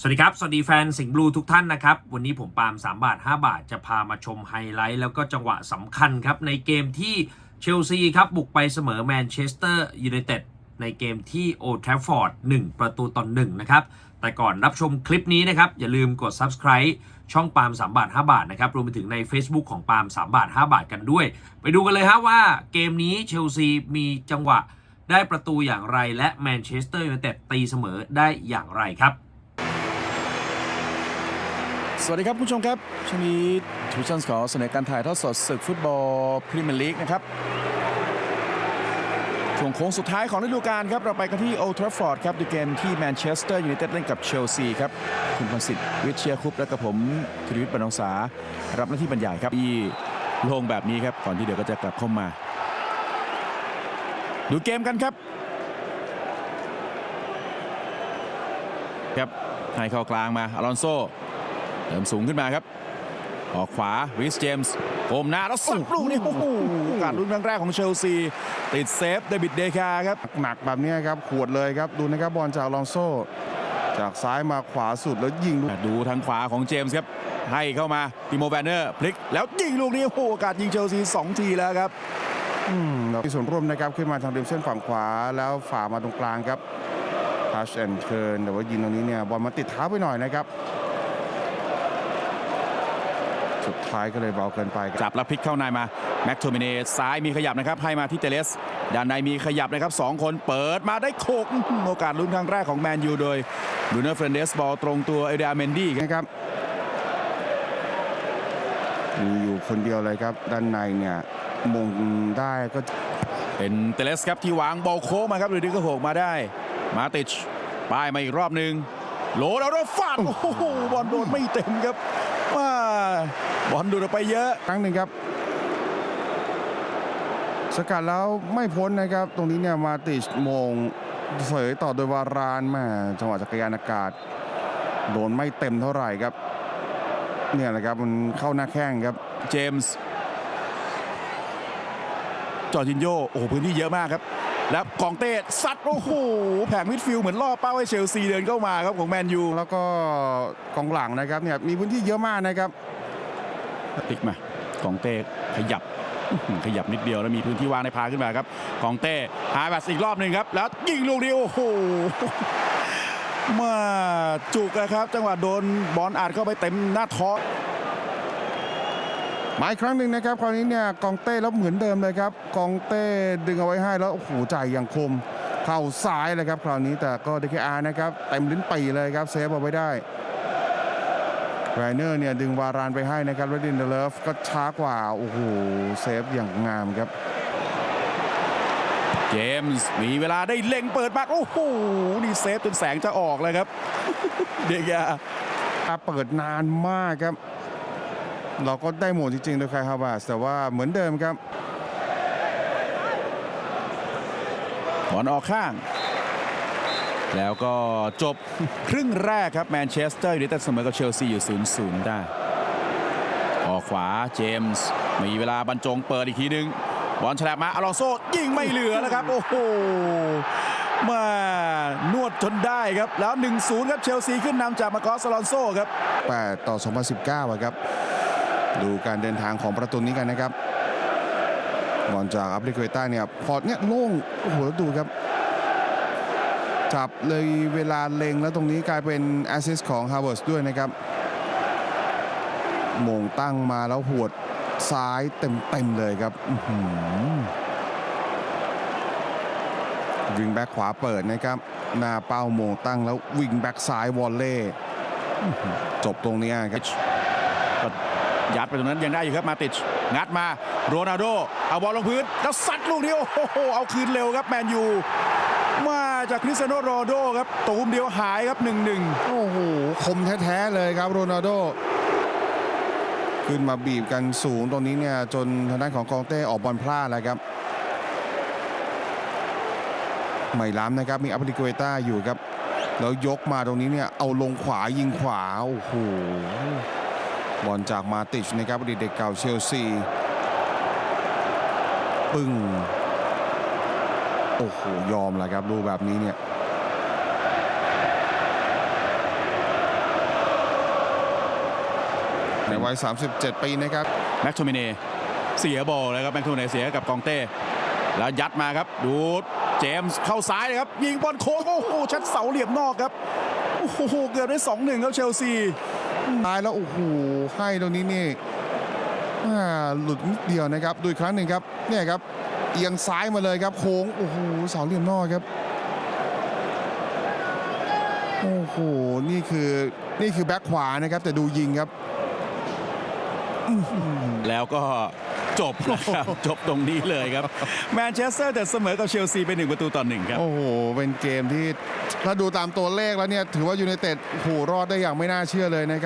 สวัสดีครับ สวัสดีแฟนสิงห์บลูทุกท่านนะครับ วันนี้ผมปาล์ม3 บาท 5 บาท จะพามาชมไฮไลท์ แล้วก็จังหวะสำคัญครับ ในเกมที่เชลซีครับบุกไปเสมอแมนเชสเตอร์ยูไนเต็ดในเกมที่โอทราฟอร์ด1 ประตูต่อ1นะครับ แต่ก่อนรับชมคลิปนี้นะครับ อย่าลืมกด subscribe ช่องปาล์ม3บาท 5 บาทนะครับ รวมไปถึงใน Facebook ของปาล์ม3บาท 5 บาทกันด้วย ไปดูกันเลยฮะว่าเกมนี้เชลซีมีจังหวะได้ประตูอย่างไร และแมนเชสเตอร์ยูไนเต็ดตีเสมอได้อย่างไรครับ สวัสดีครับผู้ชมครับช่วงนี้ทูชันขอเสนอการถ่ายทอดสดศึกฟุตบอลพรีเมียร์ลีกนะครับช่วงโค้งสุดท้ายของฤดูกาลครับ เราไปกันที่โอทราฟอร์ดครับดูเกมที่แมนเชสเตอร์ยูไนเต็ดเล่นกับเชลซีครับ คุณพงศิษฐ์วิเชียรคุปและกับผมคริวิทย์บรรณงษารับหน้าที่บรรยายครับที่โล่งแบบนี้ครับ ก่อนที่เดี๋ยวก็จะกลับเข้ามา ดูเกมกันครับ ครับให้เข้ากลางมาอลอนโซ เติมสูงขึ้นมาครับ ออกขวาวิสเจมส์โมหน้าแล้วสับลูกนี่โอ้โหโอกาสลุ้นครั้งแรกของเชลซี ติดเซฟเดวิดเดคาครับ หนักแบบนี้ครับขวดเลยครับ ดูนะครับบอลจากลองโซ จากซ้ายมาขวาสุดแล้วยิงลูกดูทางขวาของเจมส์ครับ ให้เข้ามาติโมแวนเนอร์พลิก แล้วยิงลูกนี้โอ้โหโอกาสยิงเชลซี2ทีแล้วครับอืมแล้วมีส่วนร่วมนะครับขึ้นมาทางริมเส้นฝั่งขวาแล้วฝ่ามาตรงกลางครับทัชแอนด์เทิร์นแต่ว่ายิงตรงนี้เนี่ยบอลมาติดเท้าไปหน่อยนะครับ สุดท้ายก็เลยเบาเกินไปครับจับแล้วพลิกเข้าในมาแม็กโทมิเนซ้ายมีขยับนะครับให้มาที่เตเลสด้านในมีขยับนะครับสองคนเปิดมาได้โขกอื้อหือโอกาสลุ้นครั้งแรกของแมนยูโดยลูเนอร์เฟรนเดสบอลตรงตัวเอเดียเมนดี้ครับนะครับมีอยู่คนเดียวเลยครับ ด้านในเนี่ยมงได้ก็เป็นเตเลสครับที่วางบอลโค้งมาครับหรือดึงกระโหกมาได้ มาติชป้ายมาอีกรอบหนึ่งโหลแล้วรฟาดโอ้โหบอลโดนไม่เต็มครับว่า บอลดูดออกไปเยอะ ครั้งหนึ่งครับ สกัดแล้วไม่พ้นนะครับ ตรงนี้เนี่ยมาติชโมงเสยต่อโดยวารานแมาจังหวะจักรยานอากาศ โดนไม่เต็มเท่าไหร่ครับ เนี่ยแหละครับมันเข้าหน้าแข้งครับ เจมส์จอร์จินโยโอ้โหพื้นที่เยอะมากครับ แล้วกองเต้ซัดโอ้โหแผงมิดฟิลด์เหมือนล่อเป้าให้เชลซีเดินเข้ามาครับของแมนยู แล้วก็กองหลังนะครับเนี่ยมีพื้นที่เยอะมากนะครับ พลิกมากองเต้ขยับขยับนิดเดียวแล้วมีพื้นที่ว่างในพาขึ้นมาครับกองเต้หาแบบอีกรอบหนึ่งครับ แล้วยิงลูกนี้โอ้โหมาจุกนะครับ จังหวะโดนบอลอัดเข้าไปเต็มหน้าท้องมาอีกครั้งหนึ่งนะครับคราวนี้เนี่ยกองเต้แล้วเหมือนเดิมเลยครับกองเต้ดึงเอาไว้ให้แล้วโอ้โหจ่ายอย่างคม เข้าซ้ายเลยครับคราวนี้แต่ก็ดีเคอาร์นะครับเต็มลิ้นปีเลยครับเซฟเอาไว้ได้ ไรเนอร์เนี่ยดึงวารานไปให้นะครับแล้วดินเดเลฟก็ช้ากว่า โอ้โห เซฟอย่างงามครับ เจมส์มีเวลาได้เล็งเปิดมาก โอ้โห นี่เซฟจนแสงจะออกเลยครับ เดียกาเปิดนานมากครับ เราก็ได้หมดจริงๆโดยใครฮาวาสแต่ว่าเหมือนเดิมครับบอลออกข้าง แล้วก็จบครึ่งแรกครับแมนเชสเตอร์ยูไนเต็ดเสมอกับเชลซีอยู่ 0-0 ได้ออกขวาเจมส์มีเวลาบรรจงเปิดอีกทีนึง บอลฉลับมาอลองโซยิงไม่เหลือแล้วครับ โอ้โหมานวดจนได้ครับ แล้ว 1-0 ครับเชลซีขึ้นนำจากมาโกอสอลอนโซครับ 8 ต่อ 2019ครับ ดูการเดินทางของประตูนี้กันนะครับบอลจากอัปลิเกต้าเนี่ยพอเนี่ยโล่งโอ้โหแล้วดูครับ จับเลยเวลาเล็งแล้วตรงนี้กลายเป็นแอสซิสต์ของฮาวเวิร์สด้วยนะครับโมงตั้งมาแล้วหวดซ้ายเต็มๆเลยครับวิ่งแบ็คขวาเปิดนะครับหน้าเป้าโมงตั้งแล้ววิ่งแบ็คซ้ายวอลเล่จบตรงนี้ครับก็ยัดไปตรงนั้นยังได้อยู่ครับมาติชงัดมาโรนัลโดเอาบอลลงพื้นแล้วซัดลูกนี้โอ้โหเอาคืนเร็วครับแมนยู มาจากคริสเตียโนโรนโดครับตูมเดียวหายครับ1นหนึ่งโอ้โหคมแท้ๆเลยครับโรนัลโดขึ้นมาบีบกันสูงตรงนี้เนี่ยจนทางด้านของกองเต้ออกบอลพลาดแล้วครับไม่ล้ำนะครับมีอัปลิเกต้าอยู่ครับ แล้วยกมาตรงนี้เนี่ยเอาลงขวายิงขวาโอ้โหบอลจากมาติชนะครับอดีตเด็กเก่าเชลซี ปึ้ง โอ้โหยอมแหละครับดูแบบนี้เนี่ยในวัย 37 ปีนะครับแม็กโทมิเน่เสียบอลเลยครับแม็กโทมิเน่เสียกับกองเต้ แล้วยัดมาครับ ดูเจมส์เข้าซ้ายเลยครับ ยิงบอลโค้งโอ้โหชัดเสาเหลี่ยมนอกครับ โอ้โห เกือบได้ 2-1 ครับเชลซีตายแล้ว โอ้โห ให้ตรงนี้นี่อ่าหลุดนิดเดียวนะครับ ดูอีกครั้งหนึ่งครับ เนี่ยครับ เอียงซ้ายมาเลยครับโค้งโอ้โหเสาเหลี่ยมนอกครับโอ้โหนี่คือนี่คือแบ็คขวานะครับ แต่ดูยิงครับ แล้วก็จบนะครับ จบตรงนี้เลยครับ แมนเชสเตอร์แต่เสมอกับเชลซีเป็นหนึ่งประตูต่อหนึ่งครับ โอ้โห เป็นเกมที่ ถ้าดูตามตัวเลขแล้วเนี่ย ถือว่ายูไนเต็ดโอ้โหรอดได้อย่างไม่น่าเชื่อเลยนะครับ